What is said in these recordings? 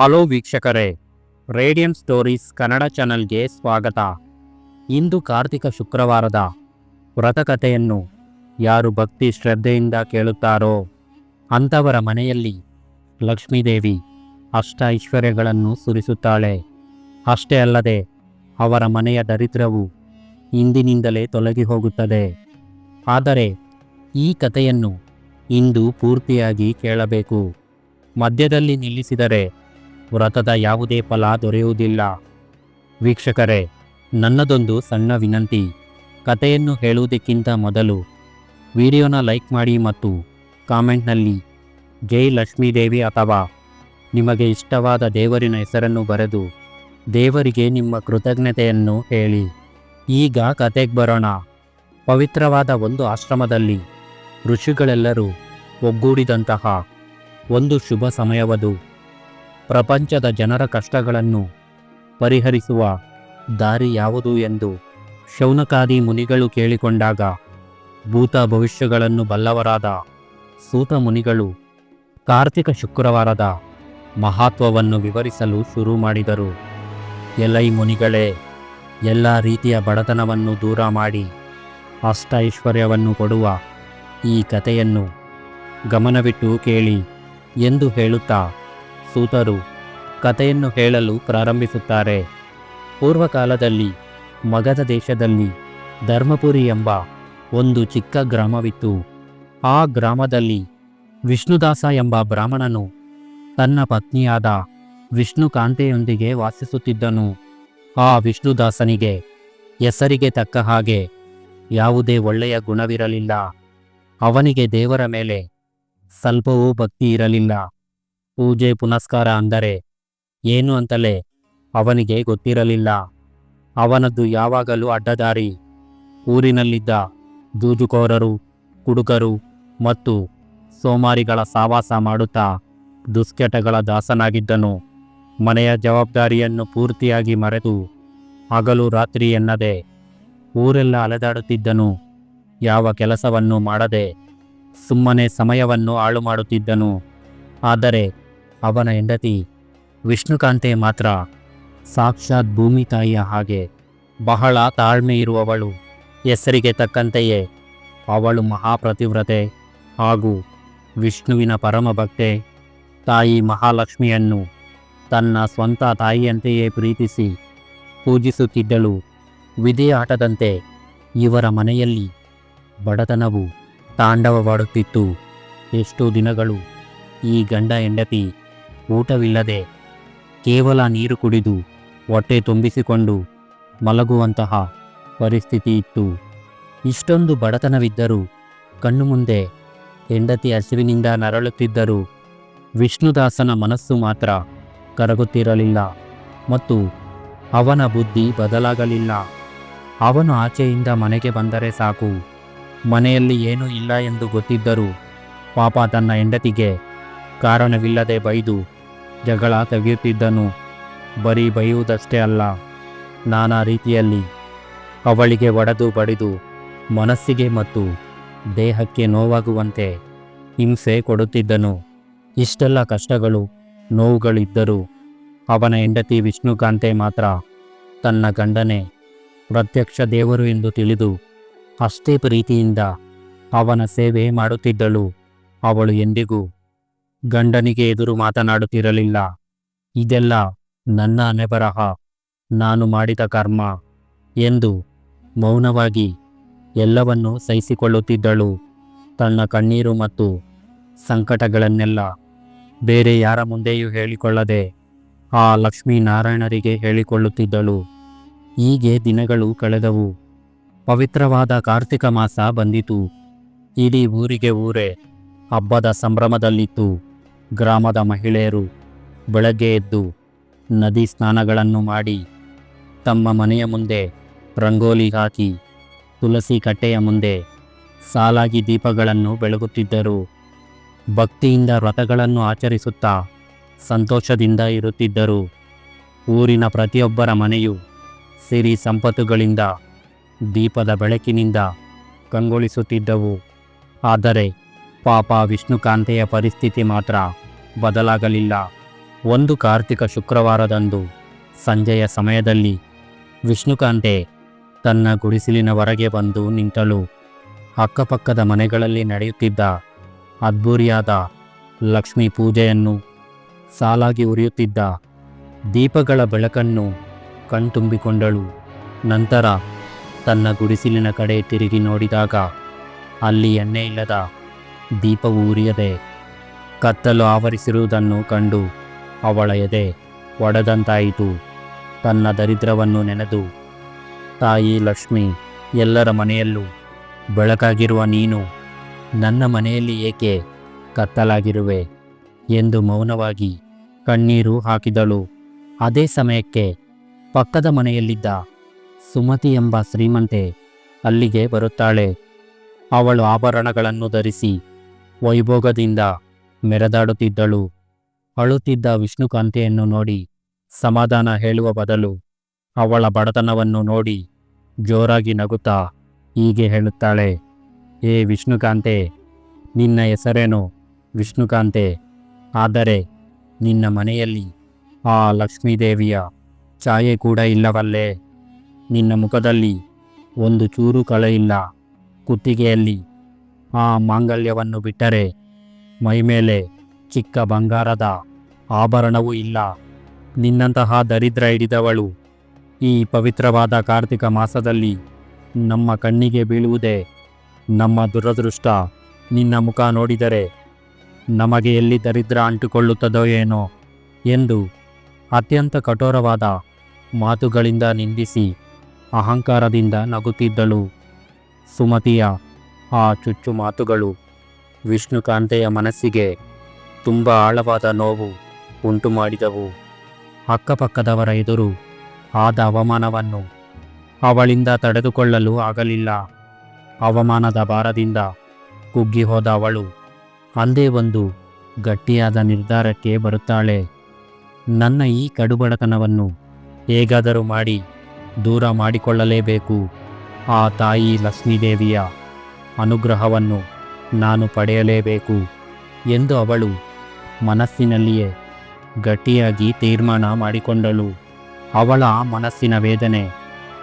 Hello ವೀಕ್ಷಕರೇ, radium stories Kannada ಚಾನಲ್ಗೆ ಸ್ವಾಗತ. ಇಂದು ಕಾರ್ತಿಕ ಶುಕ್ರವಾರದ ವ್ರತಕಥೆಯನ್ನು ಯಾರು ಭಕ್ತಿ ಶ್ರದ್ಧೆಯಿಂದ ಕೇಳುತ್ತಾರೋ ಅಂಥವರ ಮನೆಯಲ್ಲಿ ಲಕ್ಷ್ಮೀದೇವಿ ಅಷ್ಟ ಐಶ್ವರ್ಯಗಳನ್ನು ಸುರಿಸುತ್ತಾಳೆ. ಅಷ್ಟೇ ಅಲ್ಲದೆ ಅವರ ಮನೆಯ ದರಿದ್ರವು ಇಂದಿನಿಂದಲೇ ತೊಲಗಿ ಹೋಗುತ್ತದೆ. ಆದರೆ ಈ ಕಥೆಯನ್ನು ಇಂದು ಪೂರ್ತಿಯಾಗಿ ಕೇಳಬೇಕು. ಮಧ್ಯದಲ್ಲಿ ನಿಲ್ಲಿಸಿದರೆ ವ್ರತದ ಯಾವುದೇ ಫಲ ದೊರೆಯುವುದಿಲ್ಲ. ವೀಕ್ಷಕರೇ, ನನ್ನದೊಂದು ಸಣ್ಣ ವಿನಂತಿ. ಕಥೆಯನ್ನು ಹೇಳುವುದಕ್ಕಿಂತ ಮೊದಲು ವಿಡಿಯೋನ ಲೈಕ್ ಮಾಡಿ ಮತ್ತು ಕಾಮೆಂಟ್ನಲ್ಲಿ ಜೈ ಲಕ್ಷ್ಮೀದೇವಿ ಅಥವಾ ನಿಮಗೆ ಇಷ್ಟವಾದ ದೇವರಿನ ಹೆಸರನ್ನು ಬರೆದು ದೇವರಿಗೆ ನಿಮ್ಮ ಕೃತಜ್ಞತೆಯನ್ನು ಹೇಳಿ. ಈಗ ಕತೆಗೆ ಬರೋಣ. ಪವಿತ್ರವಾದ ಒಂದು ಆಶ್ರಮದಲ್ಲಿ ಋಷಿಗಳೆಲ್ಲರೂ ಒಗ್ಗೂಡಿದಂತಹ ಒಂದು ಶುಭ ಸಮಯವದು. ಪ್ರಪಂಚದ ಜನರ ಕಷ್ಟಗಳನ್ನು ಪರಿಹರಿಸುವ ದಾರಿ ಯಾವುದು ಎಂದು ಶೌನಕಾದಿ ಮುನಿಗಳು ಕೇಳಿಕೊಂಡಾಗ ಭೂತ ಭವಿಷ್ಯಗಳನ್ನು ಬಲ್ಲವರಾದ ಸೂತ ಮುನಿಗಳು ಕಾರ್ತಿಕ ಶುಕ್ರವಾರದ ಮಹತ್ವವನ್ನು ವಿವರಿಸಲು ಶುರು ಮಾಡಿದರು. ಎಲೈ ಮುನಿಗಳೇ, ಎಲ್ಲ ರೀತಿಯ ಬಡತನವನ್ನು ದೂರ ಮಾಡಿ ಅಷ್ಟ ಐಶ್ವರ್ಯವನ್ನು ಕೊಡುವ ಈ ಕಥೆಯನ್ನು ಗಮನವಿಟ್ಟು ಕೇಳಿ ಎಂದು ಹೇಳುತ್ತಾ ಸೂತರು ಕಥೆಯನ್ನು ಹೇಳಲು ಪ್ರಾರಂಭಿಸುತ್ತಾರೆ. ಪೂರ್ವಕಾಲದಲ್ಲಿ ಮಗಧ ದೇಶದಲ್ಲಿ ಧರ್ಮಪುರಿ ಎಂಬ ಒಂದು ಚಿಕ್ಕ ಗ್ರಾಮವಿತ್ತು. ಆ ಗ್ರಾಮದಲ್ಲಿ ವಿಷ್ಣುದಾಸ ಎಂಬ ಬ್ರಾಹ್ಮಣನು ತನ್ನ ಪತ್ನಿಯಾದ ವಿಷ್ಣುಕಾಂತೆಯೊಂದಿಗೆ ವಾಸಿಸುತ್ತಿದ್ದನು. ಆ ವಿಷ್ಣುದಾಸನಿಗೆ ಹೆಸರಿಗೆ ತಕ್ಕ ಹಾಗೆ ಯಾವುದೇ ಒಳ್ಳೆಯ ಗುಣವಿರಲಿಲ್ಲ. ಅವನಿಗೆ ದೇವರ ಮೇಲೆ ಸ್ವಲ್ಪವೂ ಭಕ್ತಿ ಇರಲಿಲ್ಲ. ಪೂಜೆ ಪುನಸ್ಕಾರ ಅಂದರೆ ಏನು ಅಂತಲೇ ಅವನಿಗೆ ಗೊತ್ತಿರಲಿಲ್ಲ. ಅವನದ್ದು ಯಾವಾಗಲೂ ಅಡ್ಡದಾರಿ. ಊರಿನಲ್ಲಿದ್ದ ಜೂಜುಕೋರರು ಕುಡುಕರು ಮತ್ತು ಸೋಮಾರಿಗಳ ಸಾವಾಸ ಮಾಡುತ್ತಾ ದುಷ್ಕೆಟಗಳ ದಾಸನಾಗಿದ್ದನು. ಮನೆಯ ಜವಾಬ್ದಾರಿಯನ್ನು ಪೂರ್ತಿಯಾಗಿ ಮರೆತು ಹಗಲು ರಾತ್ರಿ ಎನ್ನದೆ ಊರೆಲ್ಲ ಅಲೆದಾಡುತ್ತಿದ್ದನು. ಯಾವ ಕೆಲಸವನ್ನು ಮಾಡದೆ ಸುಮ್ಮನೆ ಸಮಯವನ್ನು ಹಾಳು ಮಾಡುತ್ತಿದ್ದನು ಆದರೆ ಅವನ ಹೆಂಡತಿ ವಿಷ್ಣುಕಾಂತೆ ಮಾತ್ರ ಸಾಕ್ಷಾತ್ ಭೂಮಿ ತಾಯಿಯ ಹಾಗೆ ಬಹಳ ತಾಳ್ಮೆ ಇರುವವಳು. ಹೆಸರಿಗೆ ತಕ್ಕಂತೆಯೇ ಅವಳು ಮಹಾಪ್ರತಿವ್ರತೆ ಹಾಗೂ ವಿಷ್ಣುವಿನ ಪರಮ ಭಕ್ತೆ. ತಾಯಿ ಮಹಾಲಕ್ಷ್ಮಿಯನ್ನು ತನ್ನ ಸ್ವಂತ ತಾಯಿಯಂತೆಯೇ ಪ್ರೀತಿಸಿ ಪೂಜಿಸುತ್ತಿದ್ದಳು. ವಿಧಿಯ ಆಟದಂತೆ ಇವರ ಮನೆಯಲ್ಲಿ ಬಡತನವು ತಾಂಡವವಾಡುತ್ತಿತ್ತು. ಎಷ್ಟೋ ದಿನಗಳು ಈ ಗಂಡ ಹೆಂಡತಿ ಊಟವಿಲ್ಲದೆ ಕೇವಲ ನೀರು ಕುಡಿದು ಹೊಟ್ಟೆ ತುಂಬಿಸಿಕೊಂಡು ಮಲಗುವಂತಹ ಪರಿಸ್ಥಿತಿ ಇತ್ತು. ಇಷ್ಟೊಂದು ಬಡತನವಿದ್ದರೂ ಕಣ್ಣು ಮುಂದೆ ಹೆಂಡತಿ ಹಸಿವಿನಿಂದ ನರಳುತ್ತಿದ್ದರೂ ವಿಷ್ಣುದಾಸನ ಮನಸ್ಸು ಮಾತ್ರ ಕರಗುತ್ತಿರಲಿಲ್ಲ ಮತ್ತು ಅವನ ಬುದ್ಧಿ ಬದಲಾಗಲಿಲ್ಲ. ಅವನು ಆಚೆಯಿಂದ ಮನೆಗೆ ಬಂದರೆ ಸಾಕು. ಮನೆಯಲ್ಲಿ ಏನೂ ಇಲ್ಲ ಎಂದು ಗೊತ್ತಿದ್ದರೂ ಪಾಪ ತನ್ನ ಹೆಂಡತಿಗೆ ಕಾರಣವಿಲ್ಲದೆ ಬೈದು ಜಗಳ ತೆಗೆಯುತ್ತಿದ್ದನು. ಬರೀ ಬೈಯುವುದಷ್ಟೇ ಅಲ್ಲ, ನಾನಾ ರೀತಿಯಲ್ಲಿ ಅವಳಿಗೆ ಒಡೆದು ಬಡಿದು ಮನಸ್ಸಿಗೆ ಮತ್ತು ದೇಹಕ್ಕೆ ನೋವಾಗುವಂತೆ ಹಿಂಸೆ ಕೊಡುತ್ತಿದ್ದನು. ಇಷ್ಟೆಲ್ಲ ಕಷ್ಟಗಳು, ನೋವುಗಳಿದ್ದರೂ ಅವನ ಹೆಂಡತಿ ವಿಷ್ಣುಕಾಂತೆ ಮಾತ್ರ ತನ್ನ ಗಂಡನೇ, ಪ್ರತ್ಯಕ್ಷ ದೇವರು ಎಂದು ತಿಳಿದು ಅಷ್ಟೇ ಪ್ರೀತಿಯಿಂದ ಅವನ ಸೇವೆ ಮಾಡುತ್ತಿದ್ದಳು. ಅವಳು ಎಂದಿಗೂ ಗಂಡನಿಗೆ ಎದುರು ಮಾತನಾಡುತ್ತಿರಲಿಲ್ಲ. ಇದೆಲ್ಲ ನನ್ನ ಅನೆಬರಹ, ನಾನು ಮಾಡಿದ ಕರ್ಮ ಎಂದು ಮೌನವಾಗಿ ಎಲ್ಲವನ್ನೂ ಸಹಿಸಿಕೊಳ್ಳುತ್ತಿದ್ದಳು. ತನ್ನ ಕಣ್ಣೀರು ಮತ್ತು ಸಂಕಟಗಳನ್ನೆಲ್ಲ ಬೇರೆ ಯಾರ ಮುಂದೆಯೂ ಹೇಳಿಕೊಳ್ಳದೆ ಆ ಲಕ್ಷ್ಮೀನಾರಾಯಣರಿಗೆ ಹೇಳಿಕೊಳ್ಳುತ್ತಿದ್ದಳು. ಹೀಗೆ ದಿನಗಳು ಕಳೆದವು. ಪವಿತ್ರವಾದ ಕಾರ್ತಿಕ ಮಾಸ ಬಂದಿತು. ಇಡೀ ಊರಿಗೆ ಊರೇ ಹಬ್ಬದ ಸಂಭ್ರಮದಲ್ಲಿತ್ತು. ಗ್ರಾಮದ ಮಹಿಳೆಯರು ಬೆಳಗ್ಗೆ ಎದ್ದು ನದಿ ಸ್ನಾನಗಳನ್ನು ಮಾಡಿ ತಮ್ಮ ಮನೆಯ ಮುಂದೆ ರಂಗೋಲಿ ಹಾಕಿ ತುಳಸಿ ಕಟ್ಟೆಯ ಮುಂದೆ ಸಾಲಾಗಿ ದೀಪಗಳನ್ನು ಬೆಳಗುತ್ತಿದ್ದರು. ಭಕ್ತಿಯಿಂದ ವ್ರತಗಳನ್ನು ಆಚರಿಸುತ್ತಾ ಸಂತೋಷದಿಂದ ಇರುತ್ತಿದ್ದರು. ಊರಿನ ಪ್ರತಿಯೊಬ್ಬರ ಮನೆಯು ಸಿರಿ ಸಂಪತ್ತುಗಳಿಂದ ದೀಪದ ಬೆಳಕಿನಿಂದ ಕಂಗೊಳಿಸುತ್ತಿದ್ದವು. ಆದರೆ ಪಾಪ ವಿಷ್ಣುಕಾಂತೆಯ ಪರಿಸ್ಥಿತಿ ಮಾತ್ರ ಬದಲಾಗಲಿಲ್ಲ. ಒಂದು ಕಾರ್ತಿಕ ಶುಕ್ರವಾರದಂದು ಸಂಜೆಯ ಸಮಯದಲ್ಲಿ ವಿಷ್ಣುಕಾಂತೆ ತನ್ನ ಗುಡಿಸಿಲಿನ ಹೊರಗೆ ಬಂದು ನಿಂತಳು. ಅಕ್ಕಪಕ್ಕದ ಮನೆಗಳಲ್ಲಿ ನಡೆಯುತ್ತಿದ್ದ ಅದ್ಭುರಿಯಾದ ಲಕ್ಷ್ಮೀ ಪೂಜೆಯನ್ನು ಸಾಲಾಗಿ ಉರಿಯುತ್ತಿದ್ದ ದೀಪಗಳ ಬೆಳಕನ್ನು ಕಣ್ತುಂಬಿಕೊಂಡಳು. ನಂತರ ತನ್ನ ಗುಡಿಸಿಲಿನ ಕಡೆ ತಿರುಗಿ ನೋಡಿದಾಗ ಅಲ್ಲಿ ಎಣ್ಣೆ ಇಲ್ಲದ ದೀಪವು ಉರಿಯದೆ ಕತ್ತಲು ಆವರಿಸಿರುವುದನ್ನು ಕಂಡು ಅವಳ ಎದೆ ಒಡೆದಂತಾಯಿತು. ತನ್ನ ದರಿದ್ರವನ್ನು ನೆನೆದು, ತಾಯಿ ಲಕ್ಷ್ಮಿ, ಎಲ್ಲರ ಮನೆಯಲ್ಲೂ ಬೆಳಕಾಗಿರುವ ನೀನು ನನ್ನ ಮನೆಯಲ್ಲಿ ಏಕೆ ಕತ್ತಲಾಗಿರುವೆ? ಎಂದು ಮೌನವಾಗಿ ಕಣ್ಣೀರು ಹಾಕಿದಳು. ಅದೇ ಸಮಯಕ್ಕೆ ಪಕ್ಕದ ಮನೆಯಲ್ಲಿದ್ದ ಸುಮತಿ ಎಂಬ ಶ್ರೀಮಂತೆ ಅಲ್ಲಿಗೆ ಬರುತ್ತಾಳೆ. ಅವಳು ಆಭರಣಗಳನ್ನು ಧರಿಸಿ ವೈಭೋಗದಿಂದ ಮೆರೆದಾಡುತ್ತಿದ್ದಳು. ಅಳುತ್ತಿದ್ದ ವಿಷ್ಣುಕಾಂತೆಯನ್ನು ನೋಡಿ ಸಮಾಧಾನ ಹೇಳುವ ಬದಲು ಅವಳ ಬಡತನವನ್ನು ನೋಡಿ ಜೋರಾಗಿ ನಗುತ್ತಾ ಹೀಗೆ ಹೇಳುತ್ತಾಳೆ, ಏ ವಿಷ್ಣುಕಾಂತೆ, ನಿನ್ನ ಹೆಸರೇನು ವಿಷ್ಣುಕಾಂತೆ? ಆದರೆ ನಿನ್ನ ಮನೆಯಲ್ಲಿ ಆ ಲಕ್ಷ್ಮೀದೇವಿಯ ಛಾಯೆ ಕೂಡ ಇಲ್ಲವಲ್ಲೇ? ನಿನ್ನ ಮುಖದಲ್ಲಿ ಒಂದು ಚೂರು ಕಳೆ ಇಲ್ಲ, ಕುತ್ತಿಗೆಯಲ್ಲಿ ಆ ಮಾಂಗಲ್ಯವನ್ನು ಬಿಟ್ಟರೆ ಮೈಮೇಲೆ ಚಿಕ್ಕ ಬಂಗಾರದ ಆಭರಣವೂ ಇಲ್ಲ. ನಿನ್ನಂತಹ ದರಿದ್ರ ಹಿಡಿದವಳು ಈ ಪವಿತ್ರವಾದ ಕಾರ್ತಿಕ ಮಾಸದಲ್ಲಿ ನಮ್ಮ ಕಣ್ಣಿಗೆ ಬೀಳುವುದೇ ನಮ್ಮ ದುರದೃಷ್ಟ. ನಿನ್ನ ಮುಖ ನೋಡಿದರೆ ನಮಗೆ ಎಲ್ಲಿ ದರಿದ್ರ ಅಂಟಿಕೊಳ್ಳುತ್ತದೋ ಏನೋ ಎಂದು ಅತ್ಯಂತ ಕಠೋರವಾದ ಮಾತುಗಳಿಂದ ನಿಂದಿಸಿ ಅಹಂಕಾರದಿಂದ ನಗುತ್ತಿದ್ದಳು ಸುಮತಿಯ ಆ ಚುಚ್ಚು ಮಾತುಗಳು. ವಿಷ್ಣುಕಾಂತೆಯ ಮನಸ್ಸಿಗೆ ತುಂಬ ಆಳವಾದ ನೋವು ಉಂಟು ಮಾಡಿದವು. ಅಕ್ಕಪಕ್ಕದವರ ಎದುರು ಆದ ಅವಮಾನವನ್ನು ಅವಳಿಂದ ತಡೆದುಕೊಳ್ಳಲು ಆಗಲಿಲ್ಲ. ಅವಮಾನದ ಭಾರದಿಂದ ಕುಗ್ಗಿ ಹೋದ ಅವಳು ಅಂದೇ ಒಂದು ಗಟ್ಟಿಯಾದ ನಿರ್ಧಾರಕ್ಕೆ ಬರುತ್ತಾಳೆ. ನನ್ನ ಈ ಕಡುಬಡತನವನ್ನು ಹೇಗಾದರೂ ಮಾಡಿ ದೂರ ಮಾಡಿಕೊಳ್ಳಲೇಬೇಕು. ಆ ತಾಯಿ ಲಕ್ಷ್ಮೀದೇವಿಯ ಅನುಗ್ರಹವನ್ನು ನಾನು ಪಡೆಯಲೇಬೇಕು ಎಂದು ಅವಳು ಮನಸ್ಸಿನಲ್ಲಿಯೇ ಗಟ್ಟಿಯಾಗಿ ತೀರ್ಮಾನ ಮಾಡಿಕೊಂಡಳು. ಅವಳ ಮನಸ್ಸಿನ ವೇದನೆ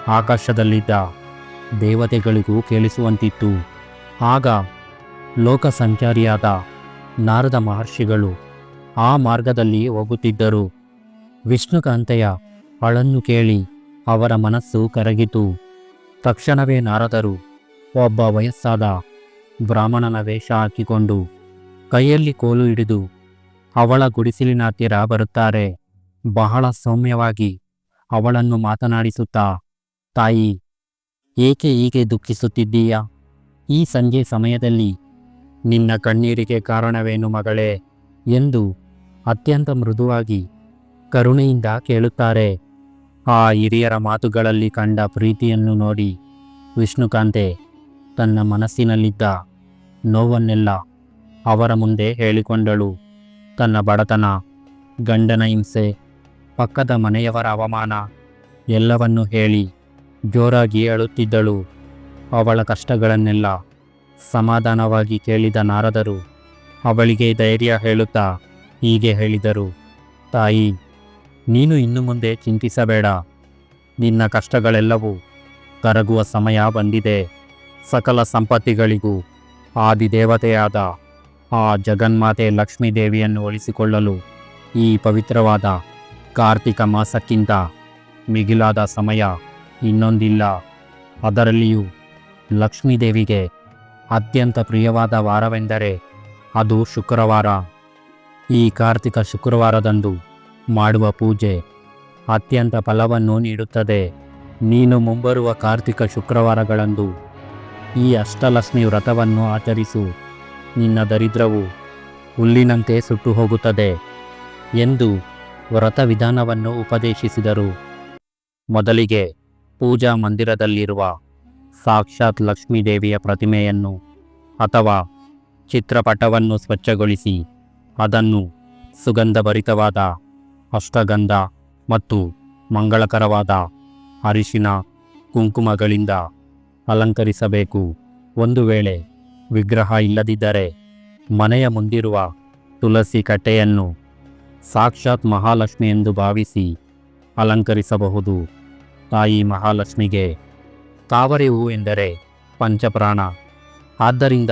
ಆಕಾಶದಲ್ಲಿದ್ದ ದೇವತೆಗಳಿಗೂ ಕೇಳಿಸುವಂತಿತ್ತು. ಆಗ ಲೋಕ ಸಂಚಾರಿಯಾದ ನಾರದ ಮಹರ್ಷಿಗಳು ಆ ಮಾರ್ಗದಲ್ಲಿ ಹೋಗುತ್ತಿದ್ದರು. ವಿಷ್ಣುಕಾಂತೆಯ ಅಳನ್ನು ಕೇಳಿ ಅವರ ಮನಸ್ಸು ಕರಗಿತು. ತಕ್ಷಣವೇ ನಾರದರು ಒಬ್ಬ ವಯಸ್ಸಾದ ಬ್ರಾಹ್ಮಣನ ವೇಷ ಹಾಕಿಕೊಂಡು ಕೈಯಲ್ಲಿ ಕೋಲು ಹಿಡಿದು ಅವಳ ಗುಡಿಸಿಲಿನ ಹತ್ತಿರ ಬರುತ್ತಾರೆ. ಬಹಳ ಸೌಮ್ಯವಾಗಿ ಅವಳನ್ನು ಮಾತನಾಡಿಸುತ್ತಾ, ತಾಯಿ, ಏಕೆ ಹೀಗೆ ದುಃಖಿಸುತ್ತಿದ್ದೀಯಾ? ಈ ಸಂಜೆ ಸಮಯದಲ್ಲಿ ನಿನ್ನ ಕಣ್ಣೀರಿಗೆ ಕಾರಣವೇನು ಮಗಳೇ? ಎಂದು ಅತ್ಯಂತ ಮೃದುವಾಗಿ ಕರುಣೆಯಿಂದ ಕೇಳುತ್ತಾರೆ. ಆ ಹಿರಿಯರ ಮಾತುಗಳಲ್ಲಿ ಕಂಡ ಪ್ರೀತಿಯನ್ನು ನೋಡಿ ವಿಷ್ಣುಕಾಂತೆ ತನ್ನ ಮನಸ್ಸಿನಲ್ಲಿದ್ದ ನೋವನ್ನೆಲ್ಲ ಅವರ ಮುಂದೆ ಹೇಳಿಕೊಂಡಳು. ತನ್ನ ಬಡತನ, ಗಂಡನ ಹಿಂಸೆ, ಪಕ್ಕದ ಮನೆಯವರ ಅವಮಾನ ಎಲ್ಲವನ್ನೂ ಹೇಳಿ ಜೋರಾಗಿ ಅಳುತ್ತಿದ್ದಳು. ಅವಳ ಕಷ್ಟಗಳನ್ನೆಲ್ಲ ಸಮಾಧಾನವಾಗಿ ಕೇಳಿದ ನಾರದರು ಅವಳಿಗೆ ಧೈರ್ಯ ಹೇಳುತ್ತಾ ಹೀಗೆ ಹೇಳಿದರು. ತಾಯಿ, ನೀನು ಇನ್ನು ಮುಂದೆ ಚಿಂತಿಸಬೇಡ. ನಿನ್ನ ಕಷ್ಟಗಳೆಲ್ಲವೂ ಕರಗುವ ಸಮಯ ಬಂದಿದೆ. ಸಕಲ ಸಂಪತ್ತಿಗಳಿಗೂ ಆದಿದೇವತೆಯಾದ ಆ ಜಗನ್ಮಾತೆ ಲಕ್ಷ್ಮೀದೇವಿಯನ್ನು ಉಳಿಸಿಕೊಳ್ಳಲು ಈ ಪವಿತ್ರವಾದ ಕಾರ್ತಿಕ ಮಾಸಕ್ಕಿಂತ ಮಿಗಿಲಾದ ಸಮಯ ಇನ್ನೊಂದಿಲ್ಲ. ಅದರಲ್ಲಿಯೂ ಲಕ್ಷ್ಮೀದೇವಿಗೆ ಅತ್ಯಂತ ಪ್ರಿಯವಾದ ವಾರವೆಂದರೆ ಅದು ಶುಕ್ರವಾರ. ಈ ಕಾರ್ತಿಕ ಶುಕ್ರವಾರದಂದು ಮಾಡುವ ಪೂಜೆ ಅತ್ಯಂತ ಫಲವನ್ನು ನೀಡುತ್ತದೆ. ನೀನು ಮುಂಬರುವ ಕಾರ್ತಿಕ ಶುಕ್ರವಾರಗಳಂದು ಈ ಅಷ್ಟಲಕ್ಷ್ಮಿ ವ್ರತವನ್ನು ಆಚರಿಸು. ನಿನ್ನ ದರಿದ್ರವು ಹುಲ್ಲಿನಂತೆ ಸುಟ್ಟು ಹೋಗುತ್ತದೆ ಎಂದು ವ್ರತ ವಿಧಾನವನ್ನು ಉಪದೇಶಿಸಿದರು. ಮೊದಲಿಗೆ ಪೂಜಾ ಮಂದಿರದಲ್ಲಿರುವ ಸಾಕ್ಷಾತ್ ಲಕ್ಷ್ಮೀದೇವಿಯ ಪ್ರತಿಮೆಯನ್ನು ಅಥವಾ ಚಿತ್ರಪಟವನ್ನು ಸ್ವಚ್ಛಗೊಳಿಸಿ ಅದನ್ನು ಸುಗಂಧಭರಿತವಾದ ಅಷ್ಟಗಂಧ ಮತ್ತು ಮಂಗಳಕರವಾದ ಅರಿಶಿನ, ಕುಂಕುಮಗಳಿಂದ ಅಲಂಕರಿಸಬೇಕು. ಒಂದು ವೇಳೆ ವಿಗ್ರಹ ಇಲ್ಲದಿದ್ದರೆ ಮನೆಯ ಮುಂದಿರುವ ತುಳಸಿ ಕಟ್ಟೆಯನ್ನು ಸಾಕ್ಷಾತ್ ಮಹಾಲಕ್ಷ್ಮಿ ಎಂದು ಭಾವಿಸಿ ಅಲಂಕರಿಸಬಹುದು. ತಾಯಿ ಮಹಾಲಕ್ಷ್ಮಿಗೆ ತಾವರೆ ಹೂ ಎಂದರೆ ಪಂಚಪ್ರಾಣ. ಆದ್ದರಿಂದ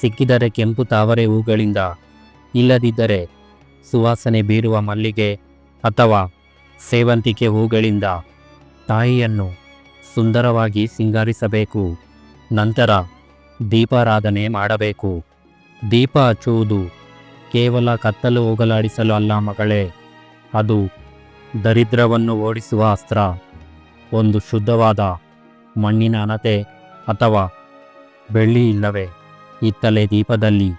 ಸಿಕ್ಕಿದರೆ ಕೆಂಪು ತಾವರೆ ಹೂಗಳಿಂದ ಇಲ್ಲದಿದ್ದರೆ ಸುವಾಸನೆ ಬೀರುವ ಮಲ್ಲಿಗೆ ಅಥವಾ ಸೇವಂತಿಕೆ ಹೂಗಳಿಂದ ತಾಯಿಯನ್ನು ಸುಂದರವಾಗಿ ಸಿಂಗಾರಿಸಬೇಕು. ನಂತರ ದೀಪಾರಾಧನೆ ಮಾಡಬೇಕು. ದೀಪ ಹಚ್ಚುವುದು ಕೇವಲ ಕತ್ತಲು ಹೋಗಲಾಡಿಸಲು ಅಲ್ಲ ಮಗಳೇ. ಅದು ದರಿದ್ರವನ್ನು ಓಡಿಸುವ ಅಸ್ತ್ರ. ಒಂದು ಶುದ್ಧವಾದ ಮಣ್ಣಿನ ಅನತೆ ಅಥವಾ ಬೆಳ್ಳಿ ಇಲ್ಲವೇ? ಇತ್ತಲೆ ದೀಪದಲ್ಲಿ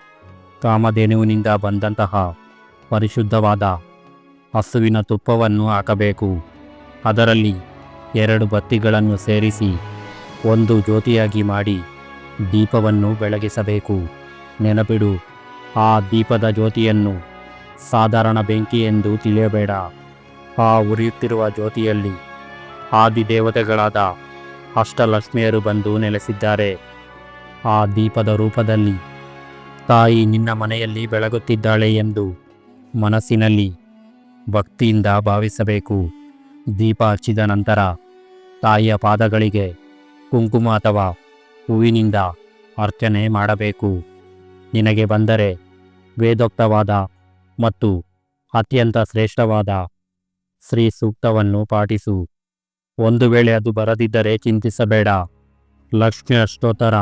ಕಾಮಧೇನುವಿನಿಂದ ಬಂದಂತಹ ಪರಿಶುದ್ಧವಾದ ಹಸುವಿನ ತುಪ್ಪವನ್ನು ಹಾಕಬೇಕು. ಅದರಲ್ಲಿ ಎರಡು ಬತ್ತಿಗಳನ್ನು ಸೇರಿಸಿ ಒಂದು ಜ್ಯೋತಿಯಾಗಿ ಮಾಡಿ ದೀಪವನ್ನು ಬೆಳಗಿಸಬೇಕು. ನೆನಪಿಡು, ಆ ದೀಪದ ಜ್ಯೋತಿಯನ್ನು ಸಾಧಾರಣ ಬೆಂಕಿ ಎಂದು ತಿಳಿಯಬೇಡ. ಆ ಉರಿಯುತ್ತಿರುವ ಜ್ಯೋತಿಯಲ್ಲಿ ಆದಿದೇವತೆಗಳಾದ ಅಷ್ಟಲಕ್ಷ್ಮಿಯರು ಬಂದು ನೆಲೆಸಿದ್ದಾರೆ. ಆ ದೀಪದ ರೂಪದಲ್ಲಿ ತಾಯಿ ನಿನ್ನ ಮನೆಯಲ್ಲಿ ಬೆಳಗುತ್ತಿದ್ದಾಳೆ ಎಂದು ಮನಸ್ಸಿನಲ್ಲಿ ಭಕ್ತಿಯಿಂದ ಭಾವಿಸಬೇಕು. ದೀಪ ಹಚ್ಚಿದ ನಂತರ ತಾಯಿಯ ಪಾದಗಳಿಗೆ ಕುಂಕುಮ ಅಥವಾ ಹೂವಿನಿಂದ ಅರ್ಚನೆ ಮಾಡಬೇಕು. ನಿನಗೆ ಬಂದರೆ ವೇದೋಕ್ತವಾದ ಮತ್ತು ಅತ್ಯಂತ ಶ್ರೇಷ್ಠವಾದ ಶ್ರೀ ಸೂಕ್ತವನ್ನು ಪಾಠಿಸು. ಒಂದು ವೇಳೆ ಅದು ಬರದಿದ್ದರೆ ಚಿಂತಿಸಬೇಡ. ಲಕ್ಷ್ಮಿ ಅಷ್ಟೋತ್ತರ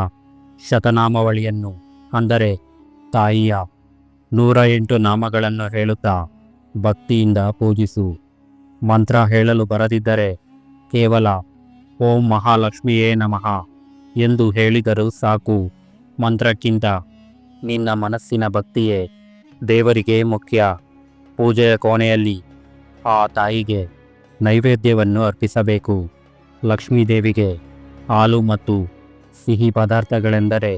ಶತನಾಮಾವಳಿಯನ್ನು ಅಂದರೆ ತಾಯಿಯ ನೂರ ಎಂಟು ನಾಮಗಳನ್ನು ಹೇಳುತ್ತಾ ಭಕ್ತಿಯಿಂದ ಪೂಜಿಸು. ಮಂತ್ರ ಹೇಳಲು ಬರದಿದ್ದರೆ ಕೇವಲ ಓಂ ಮಹಾಲಕ್ಷ್ಮಿಯೇ ನಮಃ ಎಂದು ಹೇಳಿದರೂ ಸಾಕು. ಮಂತ್ರಕ್ಕಿಂತ ನಿನ್ನ ಮನಸ್ಸಿನ ಭಕ್ತಿಯೇ ದೇವರಿಗೆ ಮುಖ್ಯ. ಪೂಜೆಯ ಕೋಣೆಯಲ್ಲಿ ಆ ತಾಯಿಗೆ ನೈವೇದ್ಯವನ್ನು ಅರ್ಪಿಸಬೇಕು. ಲಕ್ಷ್ಮೀದೇವಿಗೆ ಹಾಲು ಮತ್ತು ಸಿಹಿ ಪದಾರ್ಥಗಳೆಂದರೆ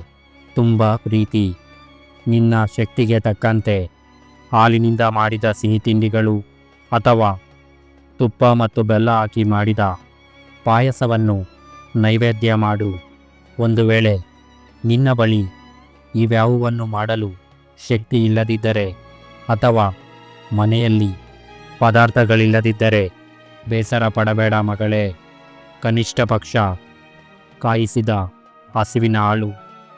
ತುಂಬ ಪ್ರೀತಿ. ನಿನ್ನ ಶಕ್ತಿಗೆ ತಕ್ಕಂತೆ ಹಾಲಿನಿಂದ ಮಾಡಿದ ಸಿಹಿ ತಿಂಡಿಗಳು ಅಥವಾ ತುಪ್ಪ ಮತ್ತು ಬೆಲ್ಲ ಹಾಕಿ ಮಾಡಿದ ಪಾಯಸವನ್ನು ನೈವೇದ್ಯ ಮಾಡು. ಒಂದು ವೇಳೆ ನಿನ್ನ ಬಳಿ ಇವ್ಯಾವುವನ್ನು ಮಾಡಲು ಶಕ್ತಿ ಇಲ್ಲದಿದ್ದರೆ ಅಥವಾ ಮನೆಯಲ್ಲಿ ಪದಾರ್ಥಗಳಿಲ್ಲದಿದ್ದರೆ ಬೇಸರ ಪಡಬೇಡ ಮಗಳೇ. ಕನಿಷ್ಠ ಪಕ್ಷ ಕಾಯಿಸಿದ ಹಸಿವಿನ ಹಾಳು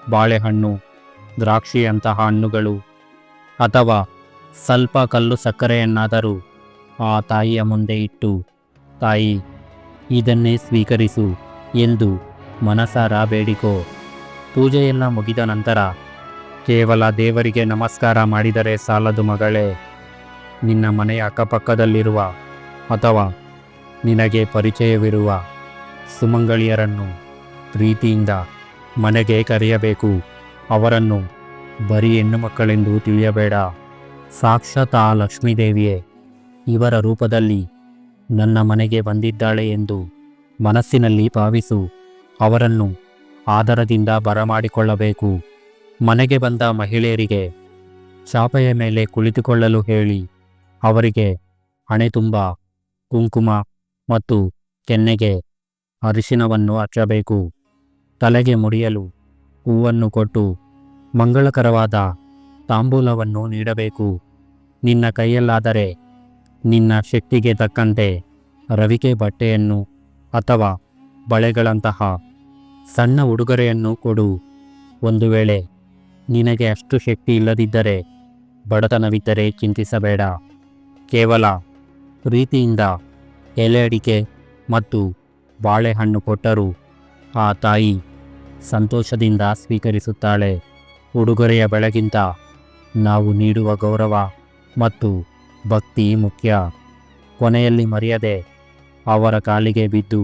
ಬಾಳೆಹಣ್ಣು, ದ್ರಾಕ್ಷಿಯಂತಹ ಹಣ್ಣುಗಳು ಅಥವಾ ಸ್ವಲ್ಪ ಕಲ್ಲು ಸಕ್ಕರೆಯನ್ನಾದರೂ ಆ ತಾಯಿಯ ಮುಂದೆ ಇಟ್ಟು ತಾಯಿ ಇದನ್ನೇ ಸ್ವೀಕರಿಸು ಎಂದು ಮನಸಾರ ಬೇಡಿಕೋ ಪೂಜೆಯೆಲ್ಲ ಮುಗಿದ ನಂತರ ಕೇವಲ ದೇವರಿಗೆ ನಮಸ್ಕಾರ ಮಾಡಿದರೆ ಸಾಲದು ಮಗಳೇ. ನಿನ್ನ ಮನೆಯ ಅಕ್ಕಪಕ್ಕದಲ್ಲಿರುವ ಅಥವಾ ನಿನಗೆ ಪರಿಚಯವಿರುವ ಸುಮಂಗಳಿಯರನ್ನು ಪ್ರೀತಿಯಿಂದ ಮನೆಗೆ ಕರೆಯಬೇಕು. ಅವರನ್ನು ಬರೀ ಹೆಣ್ಣು ಮಕ್ಕಳೆಂದು ತಿಳಿಯಬೇಡ. ಸಾಕ್ಷಾತ್ ಆ ಲಕ್ಷ್ಮೀದೇವಿಯೇ, ಇವರ ರೂಪದಲ್ಲಿ ನನ್ನ ಮನೆಗೆ ಬಂದಿದ್ದಾಳೆ ಎಂದು ಮನಸ್ಸಿನಲ್ಲಿ ಭಾವಿಸು. ಅವರನ್ನು ಆದರದಿಂದ ಬರಮಾಡಿಕೊಳ್ಳಬೇಕು. ಮನೆಗೆ ಬಂದ ಮಹಿಳೆಯರಿಗೆ ಚಾಪೆಯ ಮೇಲೆ ಕುಳಿತುಕೊಳ್ಳಲು ಹೇಳಿ. ಅವರಿಗೆ ಹಣೆ ತುಂಬ ಕುಂಕುಮ ಮತ್ತು ಕೆನ್ನೆಗೆ ಅರಿಶಿನವನ್ನು ಹಚ್ಚಬೇಕು. ತಲೆಗೆ ಮುಡಿಯಲು ಹೂವನ್ನು ಕೊಟ್ಟು ಮಂಗಳಕರವಾದ ತಾಂಬೂಲವನ್ನು ನೀಡಬೇಕು. ನಿನ್ನ ಕೈಯಲ್ಲಾದರೆ ನಿನ್ನ ಶಕ್ತಿಗೆ ತಕ್ಕಂತೆ ರವಿಕೆ ಬಟ್ಟೆಯನ್ನು ಅಥವಾ ಬಳೆಗಳಂತಹ ಸಣ್ಣ ಉಡುಗೊರೆಯನ್ನು ಕೊಡು. ಒಂದು ವೇಳೆ ನಿನಗೆ ಅಷ್ಟು ಶಕ್ತಿ ಇಲ್ಲದಿದ್ದರೆ ಬಡತನವಿದ್ದರೆ ಚಿಂತಿಸಬೇಡ. ಕೇವಲ ಪ್ರೀತಿಯಿಂದ ಎಲೆ ಅಡಿಕೆ ಮತ್ತು ಬಾಳೆಹಣ್ಣು ಕೊಟ್ಟರೂ ಆ ತಾಯಿ ಸಂತೋಷದಿಂದ ಸ್ವೀಕರಿಸುತ್ತಾಳೆ. ಉಡುಗೊರೆಯ ಬೆಳಗಿಂತ ನಾವು ನೀಡುವ ಗೌರವ ಮತ್ತು ಭಕ್ತಿ ಮುಖ್ಯ. ಕೊನೆಯಲ್ಲಿ ಮರೆಯದೆ ಅವರ ಕಾಲಿಗೆ ಬಿದ್ದು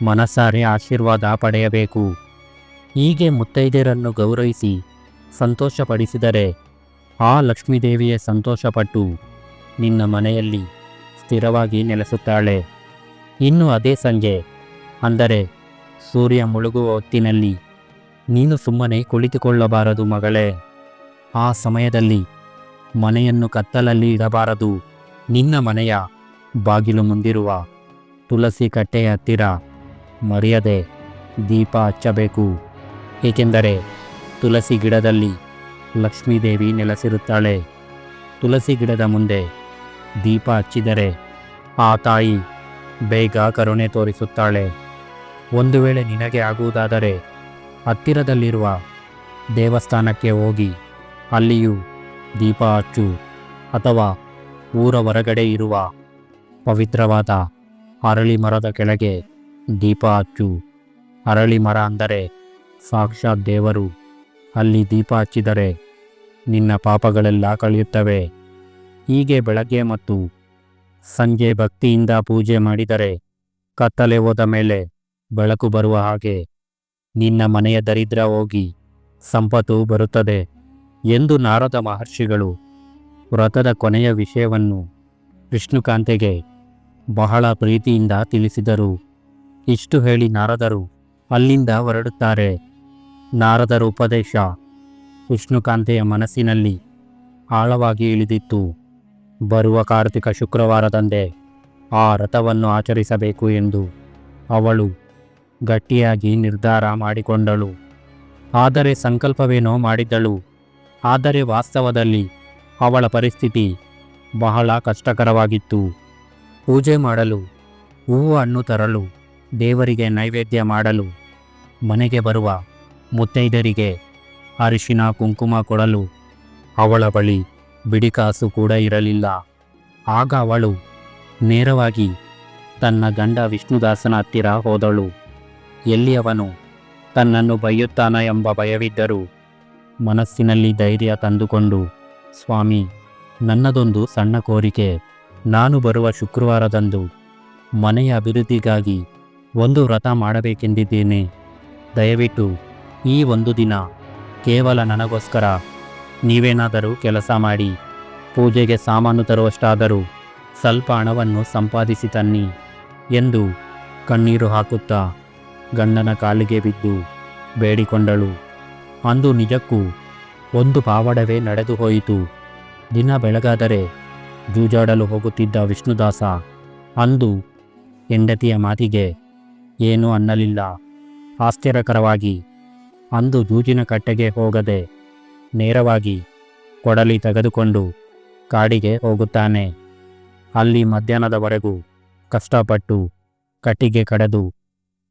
ಮನಸಾರೆ ಆಶೀರ್ವಾದ ಪಡೆಯಬೇಕು. ಹೀಗೆ ಮುತ್ತೈದೆಯರನ್ನು ಗೌರವಿಸಿ ಸಂತೋಷಪಡಿಸಿದರೆ ಆ ಲಕ್ಷ್ಮೀದೇವಿಯೇ ಸಂತೋಷಪಟ್ಟು ನಿನ್ನ ಮನೆಯಲ್ಲಿ ಸ್ಥಿರವಾಗಿ ನೆಲೆಸುತ್ತಾಳೆ. ಇನ್ನು ಅದೇ ಸಂಜೆ, ಅಂದರೆ ಸೂರ್ಯ ಮುಳುಗುವ ಹೊತ್ತಿನಲ್ಲಿ ನೀನು ಸುಮ್ಮನೆ ಕುಳಿತುಕೊಳ್ಳಬಾರದು ಮಗಳೇ. ಆ ಸಮಯದಲ್ಲಿ ಮನೆಯನ್ನು ಕತ್ತಲಲ್ಲಿ ಇಡಬಾರದು. ನಿನ್ನ ಮನೆಯ ಬಾಗಿಲು ಮುಂದಿರುವ ತುಳಸಿ ಕಟ್ಟೆಯ ಹತ್ತಿರ ಮರೆಯದೆ ದೀಪ ಹಚ್ಚಬೇಕು. ಏಕೆಂದರೆ ತುಳಸಿ ಗಿಡದಲ್ಲಿ ಲಕ್ಷ್ಮೀದೇವಿ ನೆಲೆಸಿರುತ್ತಾಳೆ. ತುಳಸಿ ಗಿಡದ ಮುಂದೆ ದೀಪ ಹಚ್ಚಿದರೆ ಆ ತಾಯಿ ಬೇಗ ಕರುಣೆ ತೋರಿಸುತ್ತಾಳೆ. ಒಂದು ವೇಳೆ ನಿನಗೆ ಆಗುವುದಾದರೆ ಹತ್ತಿರದಲ್ಲಿರುವ ದೇವಸ್ಥಾನಕ್ಕೆ ಹೋಗಿ ಅಲ್ಲಿಯೂ ದೀಪ ಹಚ್ಚು ಅಥವಾ ಊರ ಹೊರಗಡೆ ಇರುವ ಪವಿತ್ರವಾದ ಅರಳಿ ಮರದ ಕೆಳಗೆ ದೀಪ ಹಚ್ಚು ಅರಳಿ ಮರ ಅಂದರೆ ಸಾಕ್ಷಾತ್ ದೇವರು. ಅಲ್ಲಿ ದೀಪ ಹಚ್ಚಿದರೆ ನಿನ್ನ ಪಾಪಗಳೆಲ್ಲ ಕಳೆಯುತ್ತವೆ. ಹೀಗೆ ಬೆಳಗ್ಗೆ ಮತ್ತು ಸಂಜೆ ಭಕ್ತಿಯಿಂದ ಪೂಜೆ ಮಾಡಿದರೆ ಕತ್ತಲೆ ಹೋದ ಮೇಲೆ ಬೆಳಕು ಬರುವ ಹಾಗೆ ನಿನ್ನ ಮನೆಯ ದರಿದ್ರ ಹೋಗಿ ಸಂಪತ್ತು ಬರುತ್ತದೆ. ಎಂದು ನಾರದ ಮಹರ್ಷಿಗಳು ವ್ರತದ ಕೊನೆಯ ವಿಷಯವನ್ನು ವಿಷ್ಣುಕಾಂತೆಗೆ ಬಹಳ ಪ್ರೀತಿಯಿಂದ ತಿಳಿಸಿದರು. ಇಷ್ಟು ಹೇಳಿ ನಾರದರು ಅಲ್ಲಿಂದ ಹೊರಡುತ್ತಾರೆ. ನಾರದರ ಉಪದೇಶ ವಿಷ್ಣುಕಾಂತೆಯ ಮನಸ್ಸಿನಲ್ಲಿ ಆಳವಾಗಿ ಇಳಿದಿತ್ತು. ಬರುವ ಕಾರ್ತಿಕ ಶುಕ್ರವಾರದಂದೇ ಆ ರಥವನ್ನು ಆಚರಿಸಬೇಕು ಎಂದು ಅವಳು ಗಟ್ಟಿಯಾಗಿ ನಿರ್ಧಾರ ಮಾಡಿಕೊಂಡಳು. ಆದರೆ ಸಂಕಲ್ಪವೇನೋ ಮಾಡಿದ್ದಳು. ಆದರೆ ವಾಸ್ತವದಲ್ಲಿ ಅವಳ ಪರಿಸ್ಥಿತಿ ಬಹಳ ಕಷ್ಟಕರವಾಗಿತ್ತು. ಪೂಜೆ ಮಾಡಲು, ಹೂವು ಹಣ್ಣು ತರಲು, ದೇವರಿಗೆ ನೈವೇದ್ಯ ಮಾಡಲು, ಮನೆಗೆ ಬರುವ ಮುತ್ತೈದರಿಗೆ ಅರಿಶಿನ, ಕುಂಕುಮ ಕೊಡಲು ಅವಳ ಬಳಿ ಬಿಡಿಕಾಸು ಕೂಡ ಇರಲಿಲ್ಲ. ಆಗ ಅವಳು ನೇರವಾಗಿ ತನ್ನ ಗಂಡ ವಿಷ್ಣುದಾಸನ ಹತ್ತಿರ ಹೋದಳು. ಎಲ್ಲಿ ಅವನು ತನ್ನನ್ನು ಬೈಯುತ್ತಾನ ಎಂಬ ಭಯವಿದ್ದರೂ ಮನಸ್ಸಿನಲ್ಲಿ ಧೈರ್ಯ ತಂದುಕೊಂಡು, ಸ್ವಾಮಿ, ನನ್ನದೊಂದು ಸಣ್ಣ ಕೋರಿಕೆ. ನಾನು ಬರುವ ಶುಕ್ರವಾರದಂದು ಮನೆಯ ಅಭಿವೃದ್ಧಿಗಾಗಿ ಒಂದು ವ್ರತ ಮಾಡಬೇಕೆಂದಿದ್ದೇನೆ. ದಯವಿಟ್ಟು ಈ ಒಂದು ದಿನ ಕೇವಲ ನನಗೋಸ್ಕರ ನೀವೇನಾದರೂ ಕೆಲಸ ಮಾಡಿ, ಪೂಜೆಗೆ ಸಾಮಾನು ತರುವಷ್ಟಾದರೂ ಸ್ವಲ್ಪ ಹಣವನ್ನು ಸಂಪಾದಿಸಿ ತನ್ನಿ ಎಂದು ಕಣ್ಣೀರು ಹಾಕುತ್ತಾ ಗಂಡನ ಕಾಲಿಗೆ ಬಿದ್ದು ಬೇಡಿಕೊಂಡಳು. ಅಂದು ನಿಜಕ್ಕೂ ಒಂದು ಪಾವಡವೇ ನಡೆದು ಹೋಯಿತು. ದಿನ ಬೆಳಗಾದರೆ ಜೂಜಾಡಲು ಹೋಗುತ್ತಿದ್ದ ವಿಷ್ಣುದಾಸ ಅಂದು ಹೆಂಡತಿಯ ಮಾತಿಗೆ ಏನೂ ಅನ್ನಲಿಲ್ಲ. ಆಶ್ಚರ್ಯಕರವಾಗಿ ಅಂದು ಜೂಜಿನ ಕಟ್ಟೆಗೆ ಹೋಗದೆ ನೇರವಾಗಿ ಕೊಡಲಿ ತೆಗೆದುಕೊಂಡು ಕಾಡಿಗೆ ಹೋಗುತ್ತಾನೆ. ಅಲ್ಲಿ ಮಧ್ಯಾಹ್ನದವರೆಗೂ ಕಷ್ಟಪಟ್ಟು ಕಟ್ಟಿಗೆ ಕಡೆದು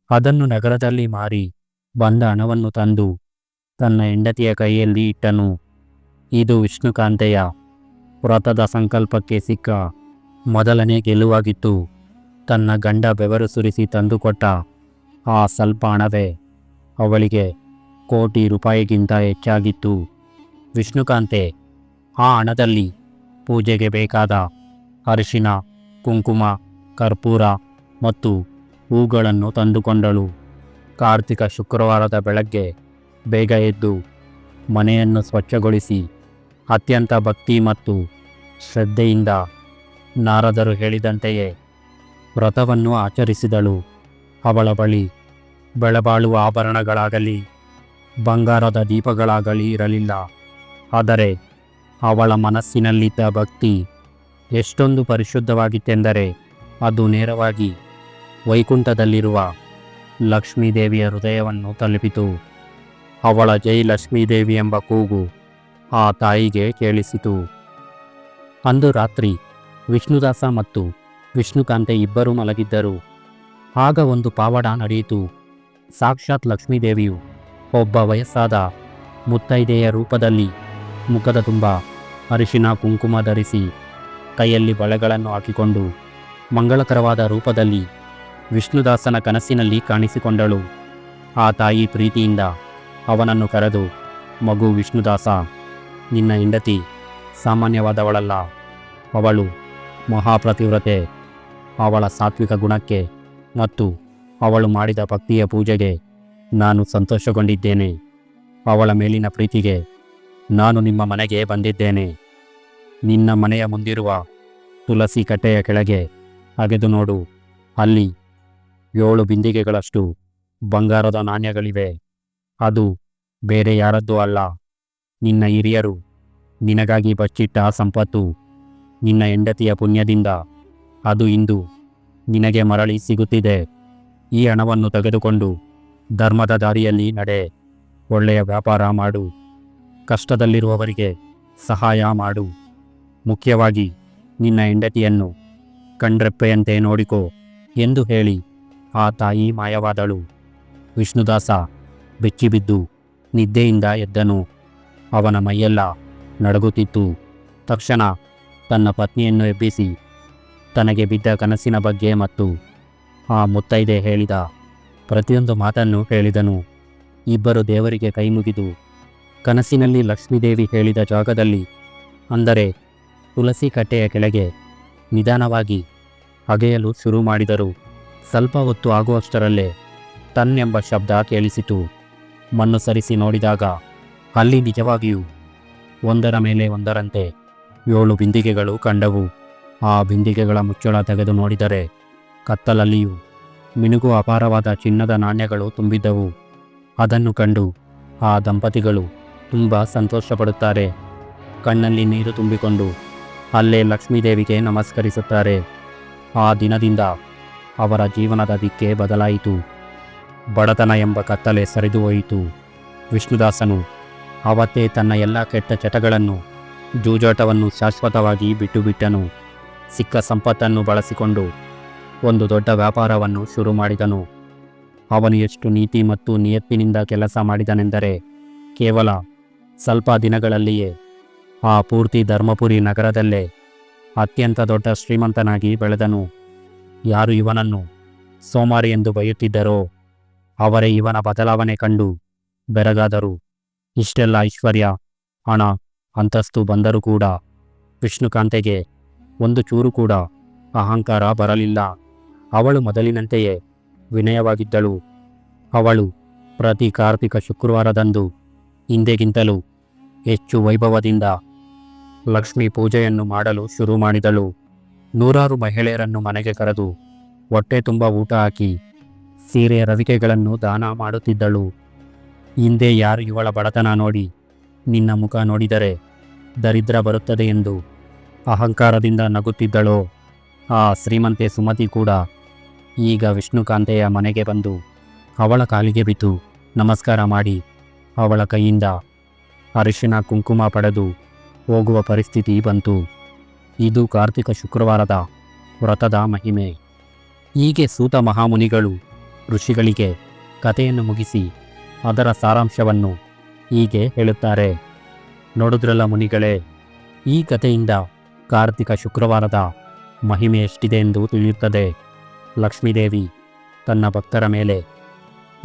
ಅದನ್ನು ನಗರದಲ್ಲಿ ಮಾರಿ ಬಂದ ಹಣವನ್ನು ತಂದು ತನ್ನ ಹೆಂಡತಿಯ ಕೈಯಲ್ಲಿ ಇಟ್ಟನು. ಇದು ವಿಷ್ಣುಕಾಂತೆಯ ವ್ರತದ ಸಂಕಲ್ಪಕ್ಕೆ ಸಿಕ್ಕ ಮೊದಲನೇ ಗೆಲುವಾಗಿತ್ತು. ತನ್ನ ಗಂಡ ಬೆವರು ಸುರಿಸಿ ತಂದುಕೊಟ್ಟ ಆ ಸ್ವಲ್ಪ ಹಣವೇ ಅವಳಿಗೆ ಕೋಟಿ ರೂಪಾಯಿಗಿಂತ ಹೆಚ್ಚಾಗಿತ್ತು. ವಿಷ್ಣುಕಾಂತೆ, ಆ ಹಣದಲ್ಲಿ ಪೂಜೆಗೆ ಬೇಕಾದ ಅರಿಶಿನ, ಕುಂಕುಮ, ಕರ್ಪೂರ ಮತ್ತು ಹೂಗಳನ್ನು ತಂದುಕೊಂಡಳು. ಕಾರ್ತಿಕ ಶುಕ್ರವಾರದ ಬೆಳಗ್ಗೆ ಬೇಗ ಎದ್ದು ಮನೆಯನ್ನು ಸ್ವಚ್ಛಗೊಳಿಸಿ ಅತ್ಯಂತ ಭಕ್ತಿ ಮತ್ತು ಶ್ರದ್ಧೆಯಿಂದ ನಾರದರು ಹೇಳಿದಂತೆಯೇ ವ್ರತವನ್ನು ಆಚರಿಸಿದಳು. ಅವಳ ಬಳಿ ಬೆಳಬಾಳುವ ಆಭರಣಗಳಾಗಲಿ, ಬಂಗಾರದ ದೀಪಗಳಾಗಲಿ ಇರಲಿಲ್ಲ. ಆದರೆ ಅವಳ ಮನಸ್ಸಿನಲ್ಲಿದ್ದ ಭಕ್ತಿ ಎಷ್ಟೊಂದು ಪರಿಶುದ್ಧವಾಗಿತ್ತೆಂದರೆ ಅದು ನೇರವಾಗಿ ವೈಕುಂಠದಲ್ಲಿರುವ ಲಕ್ಷ್ಮೀದೇವಿಯ ಹೃದಯವನ್ನು ತಲುಪಿತು. ಅವಳ ಜೈ ಲಕ್ಷ್ಮೀದೇವಿ ಎಂಬ ಕೂಗು ಆ ತಾಯಿಗೆ ಕೇಳಿಸಿತು. ಅಂದು ರಾತ್ರಿ ವಿಷ್ಣುದಾಸ ಮತ್ತು ವಿಷ್ಣುಕಾಂತೆ ಇಬ್ಬರೂ ಮಲಗಿದ್ದರು. ಆಗ ಒಂದು ಪಾವಡ ನಡೆಯಿತು. ಸಾಕ್ಷಾತ್ ಲಕ್ಷ್ಮೀದೇವಿಯು ಒಬ್ಬ ವಯಸ್ಸಾದ ಮುತ್ತೈದೆಯ ರೂಪದಲ್ಲಿ ಮುಖದ ತುಂಬ ಅರಿಶಿನ ಕುಂಕುಮ ಧರಿಸಿ ಕೈಯಲ್ಲಿ ಬಳೆಗಳನ್ನು ಹಾಕಿಕೊಂಡು ಮಂಗಳಕರವಾದ ರೂಪದಲ್ಲಿ ವಿಷ್ಣುದಾಸನ ಕನಸಿನಲ್ಲಿ ಕಾಣಿಸಿಕೊಂಡಳು. ಆ ತಾಯಿ ಪ್ರೀತಿಯಿಂದ ಅವನನ್ನು ಕರೆದು, ಮಗು ವಿಷ್ಣುದಾಸ, ನಿನ್ನ ಹೆಂಡತಿ ಸಾಮಾನ್ಯವಾದವಳಲ್ಲ. ಅವಳು ಮಹಾಪ್ರತಿವ್ರತೆ, ಅವಳ ಸಾತ್ವಿಕ ಗುಣಕ್ಕೆ ಮತ್ತು ಅವಳು ಮಾಡಿದ ಭಕ್ತಿಯ ಪೂಜೆಗೆ ನಾನು ಸಂತೋಷಗೊಂಡಿದ್ದೇನೆ. ಅವಳ ಮೇಲಿನ ಪ್ರೀತಿಗೆ ನಾನು ನಿಮ್ಮ ಮನೆಗೆ ಬಂದಿದ್ದೇನೆ. ನಿನ್ನ ಮನೆಯ ಮುಂದಿರುವ ತುಳಸಿ ಕಟ್ಟೆಯ ಕೆಳಗೆ ಅಗೆದು ನೋಡು. ಅಲ್ಲಿ ಏಳು ಬಿಂದಿಗೆಗಳಷ್ಟು ಬಂಗಾರದ ನಾಣ್ಯಗಳಿವೆ. ಅದು ಬೇರೆ ಯಾರದ್ದೂ ಅಲ್ಲ. ನಿನ್ನ ಹಿರಿಯರು ನಿನಗಾಗಿ ಬಚ್ಚಿಟ್ಟ ಸಂಪತ್ತು ನಿನ್ನ ಹೆಂಡತಿಯ ಪುಣ್ಯದಿಂದ ಅದು ಇಂದು ನಿನಗೆ ಮರಳಿ ಸಿಗುತ್ತಿದೆ. ಈ ಹಣವನ್ನು ತೆಗೆದುಕೊಂಡು ಧರ್ಮದ ದಾರಿಯಲ್ಲಿ ನಡೆ. ಒಳ್ಳೆಯ ವ್ಯಾಪಾರ ಮಾಡು. ಕಷ್ಟದಲ್ಲಿರುವವರಿಗೆ ಸಹಾಯ ಮಾಡು. ಮುಖ್ಯವಾಗಿ ನಿನ್ನ ಹೆಂಡತಿಯನ್ನು ಕಣ್ರೆಪ್ಪೆಯಂತೆ ನೋಡಿಕೋ ಎಂದು ಹೇಳಿ ಆ ತಾಯಿ ಮಾಯವಾದಳು. ವಿಷ್ಣುದಾಸ ಬೆಚ್ಚಿಬಿದ್ದು ನಿದ್ದೆಯಿಂದ ಎದ್ದನು. ಅವನ ಮೈಯೆಲ್ಲ ನಡಗುತ್ತಿತ್ತು. ತಕ್ಷಣ ತನ್ನ ಪತ್ನಿಯನ್ನು ಎಬ್ಬಿಸಿ ತನಗೆ ಬಿದ್ದ ಕನಸಿನ ಬಗ್ಗೆ ಮತ್ತು ಆ ಮುತ್ತೈದೆ ಹೇಳಿದ ಪ್ರತಿಯೊಂದು ಮಾತನ್ನು ಹೇಳಿದನು. ಇಬ್ಬರು ದೇವರಿಗೆ ಕೈಮುಗಿದು ಕನಸಿನಲ್ಲಿ ಲಕ್ಷ್ಮೀದೇವಿ ಹೇಳಿದ ಜಾಗದಲ್ಲಿ ಅಂದರೆ ತುಳಸಿ ಕಟ್ಟೆಯ ಕೆಳಗೆ ನಿಧಾನವಾಗಿ ಅಗೆಯಲು ಶುರು ಮಾಡಿದರು. ಸ್ವಲ್ಪ ಹೊತ್ತು ಆಗುವಷ್ಟರಲ್ಲೇ ತನ್ನೆಂಬ ಶಬ್ದ ಕೇಳಿಸಿತು. ಮಣ್ಣು ಸರಿಸಿ ನೋಡಿದಾಗ ಅಲ್ಲಿ ನಿಜವಾಗಿಯೂ ಒಂದರ ಮೇಲೆ ಒಂದರಂತೆ ಏಳು ಬಿಂದಿಗೆಗಳು ಕಂಡವು. ಆ ಬಿಂದಿಗೆಗಳ ಮುಚ್ಚಳ ತೆಗೆದು ನೋಡಿದರೆ ಕತ್ತಲಲ್ಲಿಯೂ ಮಿನುಗು ಅಪಾರವಾದ ಚಿನ್ನದ ನಾಣ್ಯಗಳು ತುಂಬಿದ್ದವು. ಅದನ್ನು ಕಂಡು ಆ ದಂಪತಿಗಳು ತುಂಬ ಸಂತೋಷಪಡುತ್ತಾರೆ. ಕಣ್ಣಲ್ಲಿ ನೀರು ತುಂಬಿಕೊಂಡು ಅಲ್ಲೇ ಲಕ್ಷ್ಮೀದೇವಿಗೆ ನಮಸ್ಕರಿಸುತ್ತಾರೆ. ಆ ದಿನದಿಂದ ಅವರ ಜೀವನದ ದಿಕ್ಕೇ ಬದಲಾಯಿತು. ಬಡತನ ಎಂಬ ಕತ್ತಲೆ ಸರಿದು ಹೋಯಿತು. ವಿಷ್ಣುದಾಸನು ಅವತ್ತೇ ತನ್ನ ಎಲ್ಲ ಕೆಟ್ಟ ಚಟಗಳನ್ನು, ಜೂಜಾಟವನ್ನು ಶಾಶ್ವತವಾಗಿ ಬಿಟ್ಟುಬಿಟ್ಟನು. ಸಿಕ್ಕ ಸಂಪತ್ತನ್ನು ಬಳಸಿಕೊಂಡು ಒಂದು ದೊಡ್ಡ ವ್ಯಾಪಾರವನ್ನು ಶುರು ಮಾಡಿದನು. ಅವನು ಎಷ್ಟು ನೀತಿ ಮತ್ತು ನಿಯತ್ತಿನಿಂದ ಕೆಲಸ ಮಾಡಿದನೆಂದರೆ ಕೇವಲ ಸ್ವಲ್ಪ ದಿನಗಳಲ್ಲಿಯೇ ಆ ಪೂರ್ತಿ ಧರ್ಮಪುರಿ ನಗರದಲ್ಲೇ ಅತ್ಯಂತ ದೊಡ್ಡ ಶ್ರೀಮಂತನಾಗಿ ಬೆಳೆದನು. ಯಾರು ಇವನನ್ನು ಸೋಮಾರಿ ಎಂದು ಬೈಯುತ್ತಿದ್ದರೋ ಅವರೇ ಇವನ ಬದಲಾವಣೆ ಕಂಡು ಬೆರಗಾದರು. ಇಷ್ಟೆಲ್ಲ ಐಶ್ವರ್ಯ, ಹಣ, ಅಂತಸ್ತು ಬಂದರೂ ಕೂಡ ವಿಷ್ಣುಕಾಂತೆಗೆ ಒಂದು ಚೂರು ಕೂಡ ಅಹಂಕಾರ ಬರಲಿಲ್ಲ. ಅವಳು ಮೊದಲಿನಂತೆಯೇ ವಿನಯವಾಗಿದ್ದಳು. ಅವಳು ಪ್ರತಿ ಕಾರ್ತಿಕ ಶುಕ್ರವಾರದಂದು ಹಿಂದೆಗಿಂತಲೂ ಹೆಚ್ಚು ವೈಭವದಿಂದ ಲಕ್ಷ್ಮೀ ಪೂಜೆಯನ್ನು ಮಾಡಲು ಶುರು ಮಾಡಿದಳು. ನೂರಾರು ಮಹಿಳೆಯರನ್ನು ಮನೆಗೆ ಕರೆದು ಹೊಟ್ಟೆ ತುಂಬ ಊಟ ಹಾಕಿ ಸೀರೆಯ ರವಿಕೆಗಳನ್ನು ದಾನ ಮಾಡುತ್ತಿದ್ದಳು. ಹಿಂದೆ ಯಾರು ಇವಳ ಬಡತನ ನೋಡಿ, ನಿನ್ನ ಮುಖ ನೋಡಿದರೆ ದರಿದ್ರ ಬರುತ್ತದೆ ಎಂದು ಅಹಂಕಾರದಿಂದ ನಗುತ್ತಿದ್ದಳೋ, ಆ ಶ್ರೀಮಂತೆ ಸುಮತಿ ಕೂಡ. ಈಗ ವಿಷ್ಣುಕಾಂತೆಯ ಮನೆಗೆ ಬಂದು ಅವಳ ಕಾಲಿಗೆ ಬಿದ್ದು ನಮಸ್ಕಾರ ಮಾಡಿ ಅವಳ ಕೈಯಿಂದ ಅರಿಶಿನ ಕುಂಕುಮ ಪಡೆದು ಹೋಗುವ ಪರಿಸ್ಥಿತಿ ಬಂತು. ಇದು ಕಾರ್ತಿಕ ಶುಕ್ರವಾರದ ವ್ರತದ ಮಹಿಮೆ. ಹೀಗೆ ಸೂತ ಮಹಾಮುನಿಗಳು ಋಷಿಗಳಿಗೆ ಕಥೆಯನ್ನು ಮುಗಿಸಿ ಅದರ ಸಾರಾಂಶವನ್ನು ಹೀಗೆ ಹೇಳುತ್ತಾರೆ. ನೋಡಿದ್ರಲ್ಲ ಮುನಿಗಳೇ, ಈ ಕಥೆಯಿಂದ ಕಾರ್ತಿಕ ಶುಕ್ರವಾರದ ಮಹಿಮೆ ಎಷ್ಟಿದೆ ಎಂದು ತಿಳಿಯುತ್ತದೆ. ಲಕ್ಷ್ಮೀದೇವಿ ತನ್ನ ಭಕ್ತರ ಮೇಲೆ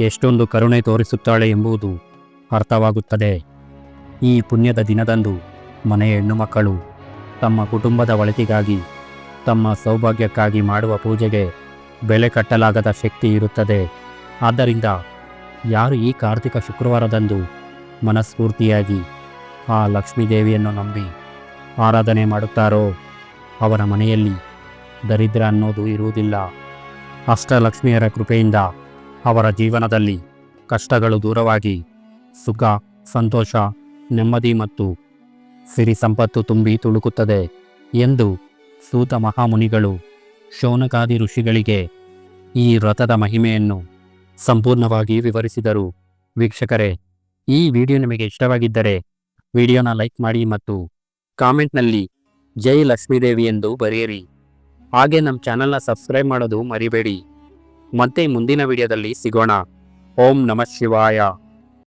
ಎಷ್ಟೊಂದು ಕರುಣೆ ತೋರಿಸುತ್ತಾಳೆ ಎಂಬುದು ಅರ್ಥವಾಗುತ್ತದೆ. ಈ ಪುಣ್ಯದ ದಿನದಂದು ಮನೆಯ ಹೆಣ್ಣು ಮಕ್ಕಳು ತಮ್ಮ ಕುಟುಂಬದ ಒಳಿತಿಗಾಗಿ ತಮ್ಮ ಸೌಭಾಗ್ಯಕ್ಕಾಗಿ ಮಾಡುವ ಪೂಜೆಗೆ ಬೆಲೆ ಕಟ್ಟಲಾಗದ ಶಕ್ತಿ ಇರುತ್ತದೆ. ಆದ್ದರಿಂದ ಯಾರು ಈ ಕಾರ್ತಿಕ ಶುಕ್ರವಾರದಂದು ಮನಸ್ಫೂರ್ತಿಯಾಗಿ ಆ ಲಕ್ಷ್ಮೀದೇವಿಯನ್ನು ನಂಬಿ ಆರಾಧನೆ ಮಾಡುತ್ತಾರೋ ಅವರ ಮನೆಯಲ್ಲಿ ದರಿದ್ರ ಅನ್ನೋದು ಇರುವುದಿಲ್ಲ. ಅಷ್ಟಲಕ್ಷ್ಮಿಯರ ಕೃಪೆಯಿಂದ ಅವರ ಜೀವನದಲ್ಲಿ ಕಷ್ಟಗಳು ದೂರವಾಗಿ ಸುಖ, ಸಂತೋಷ, ನೆಮ್ಮದಿ ಮತ್ತು ಸಿರಿ ಸಂಪತ್ತು ತುಂಬಿ ತುಳುಕುತ್ತದೆ ಎಂದು ಸೂತ ಮಹಾಮುನಿಗಳು ಶೌನಕಾದಿ ಋಷಿಗಳಿಗೆ ಈ ವ್ರತದ ಮಹಿಮೆಯನ್ನು ಸಂಪೂರ್ಣವಾಗಿ ವಿವರಿಸಿದರು. ವೀಕ್ಷಕರೇ, ಈ ವಿಡಿಯೋ ನಿಮಗೆ ಇಷ್ಟವಾಗಿದ್ದರೆ ವಿಡಿಯೋನ ಲೈಕ್ ಮಾಡಿ ಮತ್ತು ಕಾಮೆಂಟ್ನಲ್ಲಿ ಜೈ ಲಕ್ಷ್ಮೀದೇವಿ ಎಂದು ಬರೆಯಿರಿ. ಹಾಗೆ ನಮ್ಮ ಚಾನಲ್ನ ಸಬ್ಸ್ಕ್ರೈಬ್ ಮಾಡೋದು ಮರಿಬೇಡಿ. ಮತ್ತೆ ಮುಂದಿನ ವಿಡಿಯೋದಲ್ಲಿ ಸಿಗೋಣ. ಓಂ ನಮಃ ಶಿವಾಯ.